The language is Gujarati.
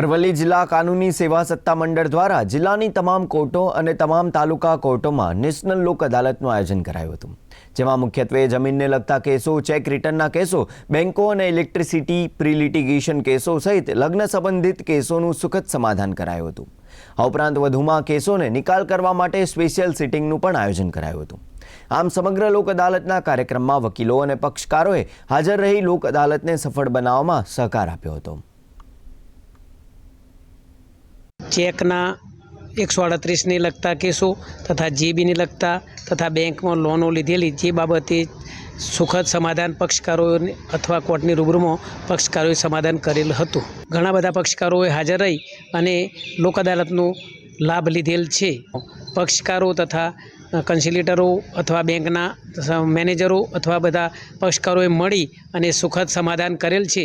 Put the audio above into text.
અરવલ્લી જિલ્લા કાનૂની સેવા સત્તા મંડળ દ્વારા જિલ્લાની તમામ કોર્ટો અને તમામ તાલુકા કોર્ટોમાં નેશનલ લોક અદાલતનું આયોજન કરાયું હતું, જેમાં મુખ્યત્વે જમીનને લગતા કેસો, ચેક રિટર્નના કેસો બેન્કો અને ઇલેક્ટ્રિસિટી પ્રિલિટિગેશન કેસો સહિત લગ્ન સંબંધિત કેસોનું સુખદ સમાધાન કરાયું હતું. આ ઉપરાંત વધુમાં કેસોને નિકાલ કરવા માટે સ્પેશિયલ સિટિંગનું પણ આયોજન કરાયું હતું. આમ સમગ્ર લોક અદાલતના કાર્યક્રમમાં વકીલો અને પક્ષકારોએ હાજર રહી લોક અદાલતને સફળ બનાવવામાં સહકાર આપ્યો હતો. ચેકના એકસો અડત્રીસને લગતા કેસો તથા જીબીને લગતા તથા બેંકમાં લોનો લીધેલી જે બાબતે સુખદ સમાધાન પક્ષકારોએ અથવા કોર્ટની રૂબરૂમાં પક્ષકારોએ સમાધાન કરેલ હતું. ઘણા બધા પક્ષકારોએ હાજર રહી અને લોક અદાલતનો લાભ લીધેલ છે. પક્ષકારો તથા કન્સિલેટરો અથવા બેંકના મેનેજરો અથવા બધા પક્ષકારોએ મળી અને સુખદ સમાધાન કરેલ છે.